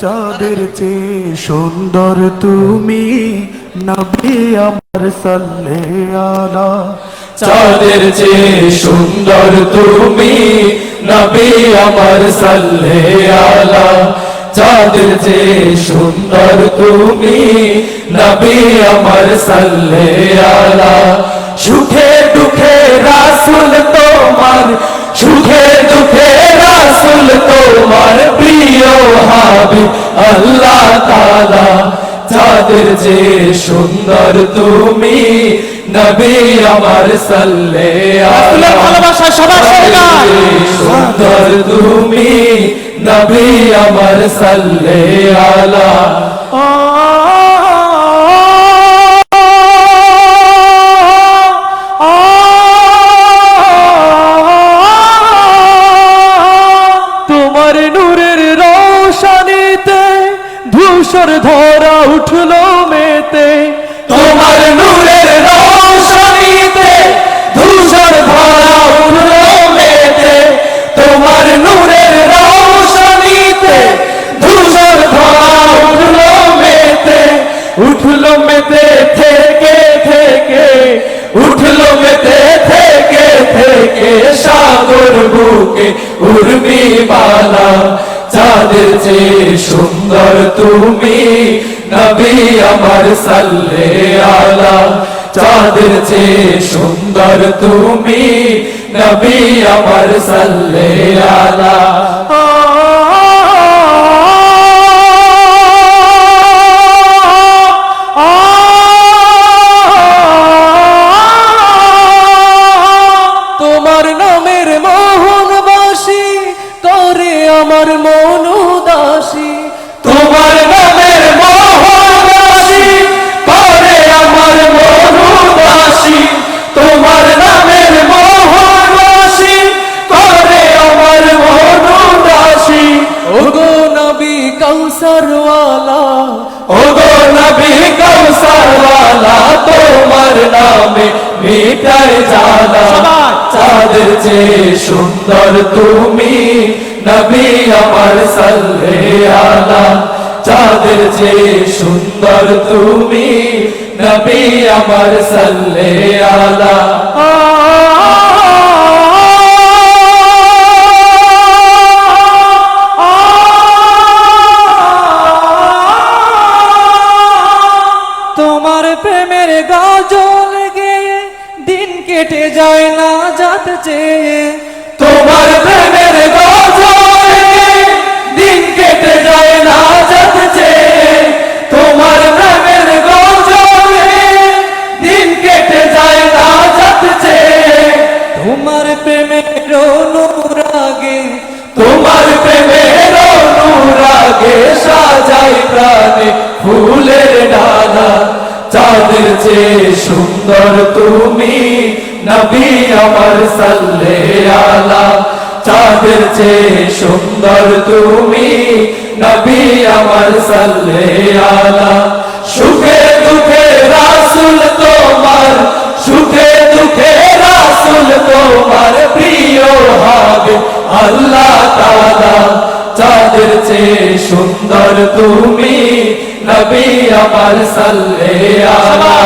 চাঁদের চেয়ে সুন্দর তুমি নবী আমার সাল্লে আলা। চাঁদের চেয়ে সুন্দর তুমি নবী আমার সাল্লে আলা। চাঁদের চেয়ে সুন্দর তুমি নবী আমার সাল্লে আলা। সুখে দুঃখে রাসুল তোমার, সুখে দুঃখে রাসুল তোমার। প্রিয় হাবি আল্লাহ তালা চাঁদের যে সুন্দর তুমি নবী আমার সাল্লে ভালোবাসা সবার। সুন্দর তুমি নবী আমার সাল্লে আলা ধূসর ধরা উঠল মেতে। তোমার নূরের রোশনীতে ধূসর ভরা উঠল মেতে। তোমার নূরের রোশনীতে ধূসর ভরা উঠল মেতে। উঠল মেতে থেকে থেকে, উঠল মেতে থেকে থেকে, সাগর বুকে উর্মি বালা। চাঁদের চেয়ে সুন্দর তুমি। নবী আমার সাল্লে আলা, চাঁদের চেয়ে সুন্দর তুমি। নবী আমার সাল্লে আলা। তোমার নামের আমার কৌসরওয়ালা ওগো নবী কৌসারওয়ালা তোমার নামে মিটাই জালা চাঁদের চেয়ে সুন্দর তুমি নবী আমার সাল্লে আলা। চাঁদের চেয়ে সুন্দর তুমি নবী আমার সাল্লে আলা। তোমার প্রেমের গাজল গেয়ে দিন কেটে যায় না যাতে চেয়ে তোমার প্রেমের গজলে চেয়ে সুন্দর তুমি নবী আমার সাল্লে আলা। চাঁদের চেয়ে সুন্দর তুমি নবী আমার সাল্লে আলা। সুখে দুঃখে রাসুল তোমার, সুখে দুঃখে রাসুল তোমার প্রিয় হবে আল্লাহ তাআলা। চাঁদের চেয়ে সুন্দর তুমি নবী আমার সাল্লে আলা